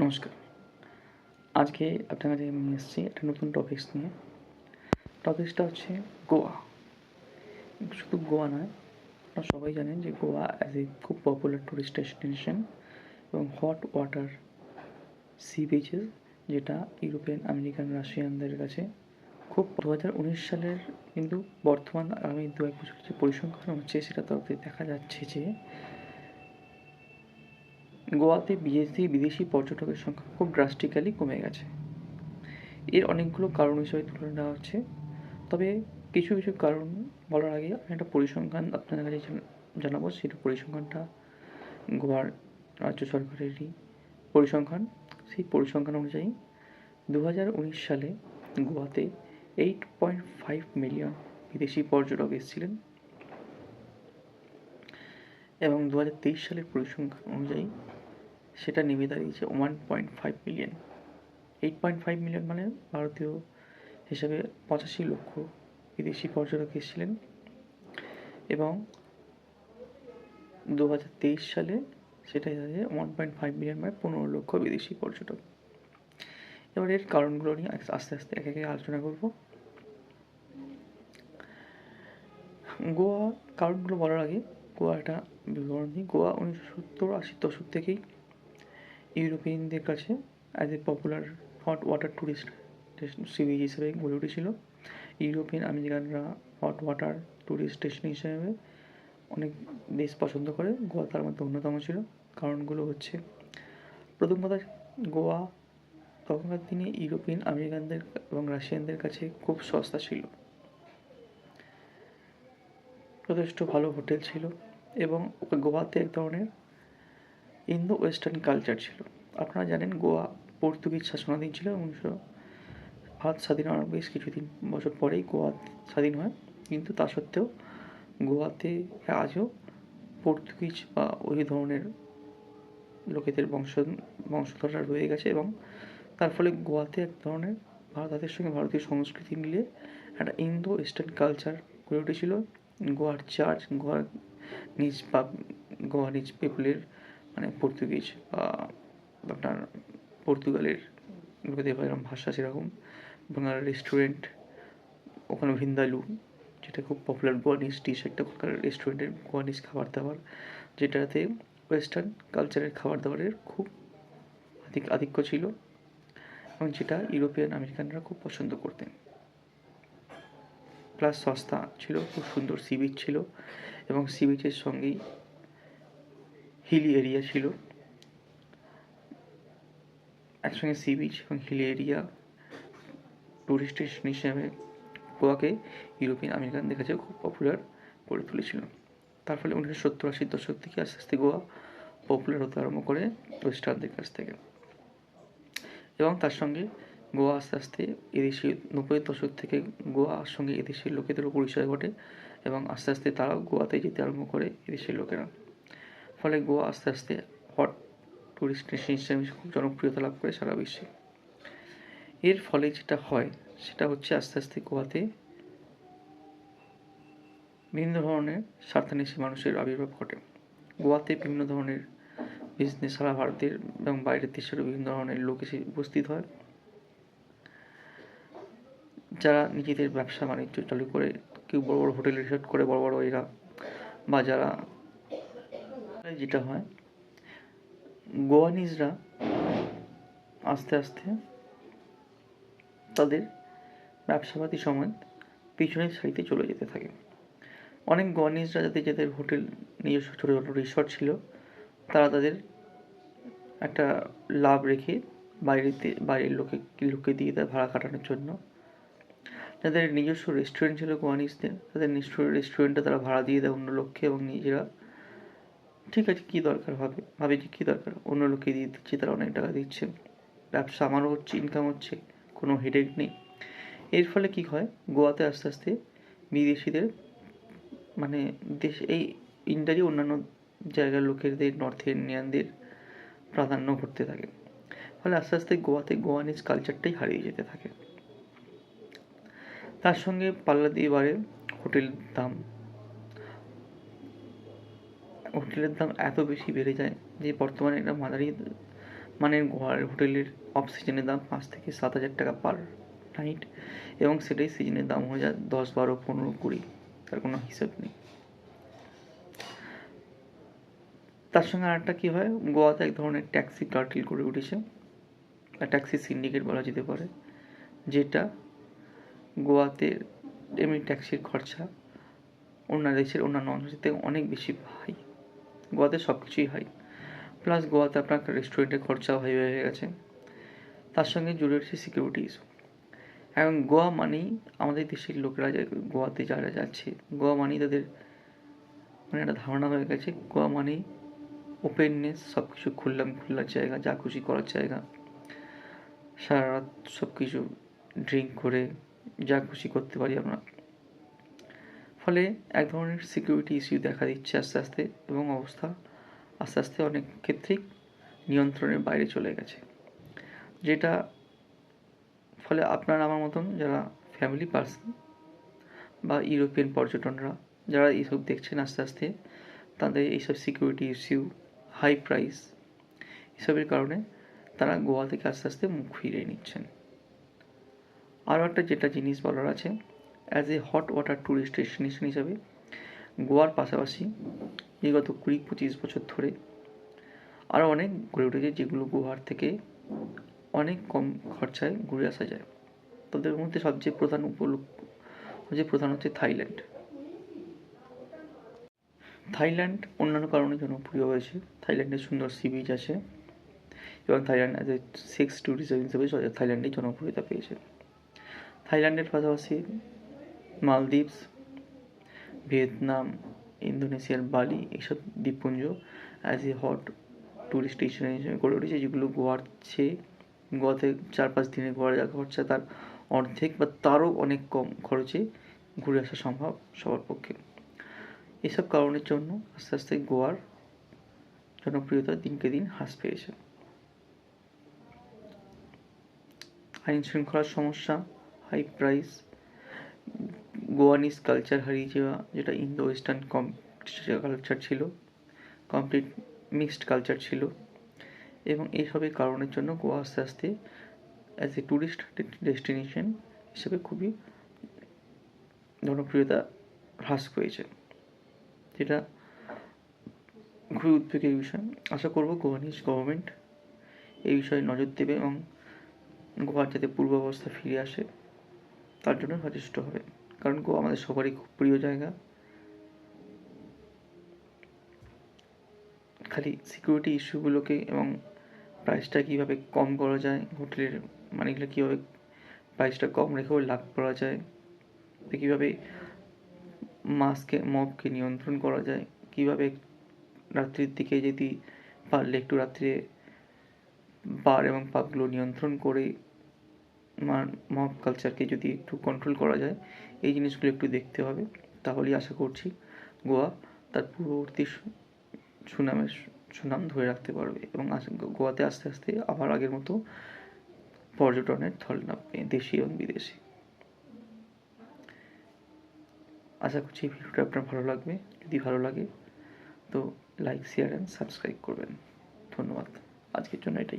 নমস্কার। আজকে আপনার কাছে আমি এসেছি একটা নতুন টপিকস নিয়ে। টপিকসটা হচ্ছে গোয়া। শুধু গোয়া নয়, আপনারা সবাই জানেন যে গোয়া অ্যাজ এ খুব পপুলার টুরিস্ট ডেস্টিনেশন এবং হট ওয়াটার সি বিচেস যেটা ইউরোপিয়ান, আমেরিকান, রাশিয়ানদের কাছে খুব দু হাজার উনিশ সালের কিন্তু বর্তমান, আগামী দু এক বছর যে পরিসংখ্যান হচ্ছে, সেটা তরফে দেখা যাচ্ছে যে গোয়াতে বিদেশি বিদেশি পর্যটকের সংখ্যা খুব ড্রাস্টিক্যালি কমে গেছে। এর অনেকগুলো কারণ হিসেবে তুলে নেওয়া হচ্ছে। তবে কিছু কিছু কারণ বলার আগে আমি একটা পরিসংখ্যান আপনাদের কাছে জানাব। সেটা পরিসংখ্যানটা গোয়ার রাজ্য সরকারেরই পরিসংখ্যান। সেই পরিসংখ্যান অনুযায়ী দু হাজার উনিশ সালে গোয়াতে এইট পয়েন্ট ফাইভ মিলিয়ন বিদেশি পর্যটক এসেছিলেন। এবং দু হাজার তেইশ সালের পরিসংখ্যান অনুযায়ী সেটা নেমে দাঁড়িয়েছে one point five million eight point five million মানে ভারতীয় হিসাবে পঁচাশি লক্ষ বিদেশি পর্যটক এসেছিলেন। এবং দু হাজার তেইশ সালে সেটা ওয়ান পয়েন্ট ফাইভ মিলিয়ন মানে পনেরো লক্ষ বিদেশি পর্যটক। এবার এর কারণগুলো নিয়ে আস্তে আস্তে এক একে আলোচনা করব। গোয়া, কারণগুলো বলার আগে গোয়া একটা বিবরণ দিই। গোয়া উনিশশো সত্তর আশির দশক থেকেই ইউরোপিয়ানদের কাছে as a popular hot water tourist sea beach হিসেবে গড়ে উঠেছিল। ইউরোপিয়ান আমেরিকানরা হট ওয়াটার ট্যুরিস্ট স্টেশন হিসেবে অনেক দেশ পছন্দ করে গোয়া তার মধ্যে অন্যতম ছিল। কারণগুলো হচ্ছে, প্রথম কথা, গোয়া তখনকার দিনে ইউরোপিয়ান আমেরিকানদের এবং রাশিয়ানদের কাছে খুব সস্তা ছিল। যথেষ্ট ভালো হোটেল ছিল এবং গোয়াতে এক ধরনের ইন্দো ওয়েস্টার্ন কালচার ছিল। আপনারা জানেন গোয়া পর্তুগিজ শাসনাধীন ছিল উনিশশো ভারত স্বাধীন হওয়ার বেশ কিছুদিন বছর পরেই গোয়া স্বাধীন হয়। কিন্তু তা সত্ত্বেও গোয়াতে আজও পর্তুগিজ বা ওই ধরনের লোকেদের বংশ, বংশধররা রয়ে গেছে এবং তার ফলে গোয়াতে এক ধরনের ভারত তাদের সঙ্গে ভারতীয় সংস্কৃতি মিলিয়ে একটা ইন্দো ওয়েস্টার্ন কালচার গড়ে উঠেছিল। গোয়ার চার্চ, গোয়ার নিজ বা গোয়া নিজ পিপলের মানে পর্তুগিজ বা আপনার পর্তুগালের এরকম ভাষা সেরকম, বাংলার রেস্টুরেন্ট ওখানে ভিন্দালু যেটা খুব পপুলার গোয়ানিজ ডিশ একটা ওখানকার রেস্টুরেন্টের গোয়ানিজ খাবার দাবার যেটাতে ওয়েস্টার্ন কালচারের খাবার দাবারের খুব আধিক, আধিক্য ছিল এবং যেটা ইউরোপিয়ান আমেরিকানরা খুব পছন্দ করতেন। প্লাস সস্তা ছিল, খুব সুন্দর সি বিচ ছিল এবং সি বিচের সঙ্গেই হিলি এরিয়া ছিল। একসঙ্গে সি বিচ এবং হিলি এরিয়া টুরিস্ট হিসেবে গোয়াকে ইউরোপিয়ান আমেরিকানদের কাছে খুব পপুলার করে তুলেছিল। তার ফলে উনিশশো সত্তর আশির দশক থেকে আস্তে আস্তে গোয়া পপুলার হতে আরম্ভ করে ওয়েস্টার্নদের কাছ থেকে। এবং তার সঙ্গে গোয়া আস্তে আস্তে এদেশি নব্বইয়ের দশক থেকে গোয়ার সঙ্গে এদেশের লোকেদেরও পরিচয় ঘটে এবং আস্তে আস্তে তারাও গোয়াতে যেতে আরম্ভ করে এদেশের লোকেরা। ফলে গোয়া আস্তে আস্তে হট টুরিস্ট ডেস্টিনেশন খুব জনপ্রিয়তা লাভ করে সারা বিশ্বে। এর ফলে যেটা হয়, সেটা হচ্ছে আস্তে আস্তে গোয়াতে বিভিন্ন ধরনের স্বার্থান্বেষী মানুষের আবির্ভাব ঘটে। গোয়াতে বিভিন্ন ধরনের বিজনেস সারা ভারতের এবং বাইরের দেশেরও বিভিন্ন ধরনের লোক এসে উপস্থিত হয়। যারা নিজেদের ব্যবসা বাণিজ্য চালু করে, কেউ বড় বড় হোটেল রিসোর্ট করে, বড় বড় এরা বা যারা যেটা হয়, গোয়ানিজরা আস্তে আস্তে তাদের ব্যবসাপাতি সময় পিছনের সারিতে চলে যেতে থাকে। অনেক গোয়ানিজরা যাদের যাদের হোটেল নিজস্ব ছোটো ছোটো রিসর্ট ছিল, তারা তাদের একটা লাভ রেখে বাইরেতে, বাইরের লোকে, লোককে দিয়ে দেয় ভাড়া কাটানোর জন্য যাদের নিজস্ব রেস্টুরেন্ট ছিল গোয়ানিজদের, তাদের নিজস্ব রেস্টুরেন্টটা তারা ভাড়া দিয়ে দেয় অন্য লোককে এবং নিজেরা ঠিক আছে, কী দরকার হবে? ভাবে যে কী দরকার? অন্য লোককে দিয়ে দিচ্ছে, তারা অনেক টাকা দিচ্ছে। ব্যবসা আমারও হচ্ছে ইনকাম হচ্ছে, কোনো হেডেক নেই। এর ফলে কী হয়? গোয়াতে আস্তে আস্তে বিদেশিদের মানে দেশ, এই ইন্ডিয়ারই অন্যান্য জায়গার লোকেদের নর্থ ইন্ডিয়ানদের প্রাধান্য ঘটতে থাকে। ফলে আস্তে আস্তে গোয়াতে, গোয়ানিজ কালচারটাই হারিয়ে যেতে থাকে। তার সঙ্গে পাল্লা দিয়ে বাড়ে হোটেল দাম। হোটেলের দাম এত বেশি বেড়ে যায় যে বর্তমানে এটা মাদারি মানে গোয়ার হোটেলের অফ সিজনের দাম পাঁচ থেকে সাত হাজার টাকা পার নাইট এবং সেটাই সিজনের দাম হয়ে যায় দশ, বারো, পনেরো, কুড়ি। তার কোনো হিসেব নেই। তার সঙ্গে আরেকটা কী হয়? গোয়াতে এক ধরনের ট্যাক্সি কার্টেল করে উঠেছে। বা ট্যাক্সি সিন্ডিকেট বলা যেতে পারে। যেটা গোয়াতে এমনি ট্যাক্সির খরচা অন্য দেশের অন্যান্য অঞ্চল থেকে অনেক বেশি হাই গোয়াতে সব কিছুই হাই প্লাস গোয়াতে আপনার রেস্টুরেন্টের খরচাও হাই হয়ে গেছে। তার সঙ্গে জুড়ে রয়েছে সিকিউরিটি ইস্যু এখন গোয়া মানেই আমাদের দেশের লোকেরা যে গোয়াতে যারা যাচ্ছে, গোয়া মানেই তাদের মানে একটা ধারণা হয়ে গেছে, গোয়া মানেই ওপেননেস সব কিছু খুললাম, খোলার জায়গা, যা খুশি করার জায়গা। সারা রাত সব কিছু ড্রিঙ্ক করে যা খুশি করতে পারি আমরা। ফলে এক ধরনের সিকিউরিটি ইস্যু দেখা দিচ্ছে আস্তে আস্তে এবং অবস্থা আস্তে আস্তে অনেক ক্ষেত্রেই নিয়ন্ত্রণের বাইরে চলে গেছে। যেটা ফলে আপনার আমার মতন যারা ফ্যামিলি পার্সন বা ইউরোপিয়ান পর্যটনরা, যারা এইসব দেখছেন আস্তে আস্তে, তাদের এইসব সিকিউরিটি ইস্যু হাই প্রাইস এসবের কারণে তারা গোয়া থেকে আস্তে আস্তে মুখ ফিরিয়ে নিচ্ছেন। আরও একটা যেটা জিনিস বলার আছে as a hot water tourist destination হিসাবে গোয়ার পাশাপাশি বিগত কুড়ি, পঁচিশ বছর ধরে আরও অনেক গড়ে উঠেছে যেগুলো গোয়ার থেকে অনেক কম খরচায় ঘুরে আসা যায়। তাদের মধ্যে সবচেয়ে প্রধান উপলক্ষ হচ্ছে প্রধান হচ্ছে থাইল্যান্ড। থাইল্যান্ড অন্যান্য কারণে জনপ্রিয় হয়েছে। থাইল্যান্ডের সুন্দর সি বিচ আছে এবং Thailand as a sex tourism হিসেবে থাইল্যান্ডে জনপ্রিয়তা পেয়েছে। থাইল্যান্ডের পাশাপাশি মালদ্বীপস, ভিয়েতনাম, ইন্দোনেশিয়ার বালি এইসব দ্বীপপুঞ্জ as a hot tourist station হিসেবে গড়ে উঠেছে, যেগুলো গোয়ার চেয়ে গোয়াতে চার পাঁচ দিনে গোয়ার যা খরচা তার অর্ধেক বা তারও অনেক কম খরচে ঘুরে আসা সম্ভব সবার পক্ষে। এসব কারণের জন্য আস্তে আস্তে গোয়ার জনপ্রিয়তা দিনকে দিন হ্রাস পেয়েছে। আইন শৃঙ্খলার সমস্যা হাই প্রাইস গোয়ানিজ কালচার হারিয়ে যাওয়া যেটা ইন্দো ওয়েস্টার্ন কালচার ছিল কমপ্লিট মিক্সড কালচার ছিল এবং এইসবের কারণের জন্য গোয়া আস্তে আস্তে অ্যাজ এ ট্যুরিস্ট ডেস্টিনেশন হিসেবে খুবই জনপ্রিয়তা হ্রাস পেয়েছে যেটা খুবই উদ্বেগের বিষয় আশা করব গোয়ানিজ গভর্নমেন্ট এই বিষয়ে নজর দেবে এবং গোয়ার যাতে পূর্বাবস্থা ফিরে আসে, তার জন্য সচেষ্ট হবে। কারণ গোয়া আমাদের সবারই খুব প্রিয় জায়গা। খালি সিকিউরিটি ইস্যুগুলোকে এবং প্রাইসটা কীভাবে কম করা যায়, হোটেলের মানিকগুলো কীভাবে প্রাইসটা কম রেখেও লাভ করা যায় কীভাবে মাসকে মবকে নিয়ন্ত্রণ করা যায়, কীভাবে রাত্রির দিকে যদি পারলে একটু রাত্রে বার এবং পাবগুলো নিয়ন্ত্রণ করে মব কালচারকে যদি একটু কন্ট্রোল করা যায়, এই জিনিসগুলো একটু দেখতে হবে। তাহলেই আশা করছি গোয়া তার পূর্ববর্তী সুনামের সুনাম ধরে রাখতে পারবে এবং গোয়াতে আস্তে আস্তে আবার আগের মতো পর্যটনের থল নামবে, দেশি এবং বিদেশি। আশা করছি এই ভিডিওটা আপনার ভালো লাগবে। যদি ভালো লাগে, তো লাইক শেয়ার অ্যান্ড সাবস্ক্রাইব করবেন। ধন্যবাদ। আজকের জন্য এটাই।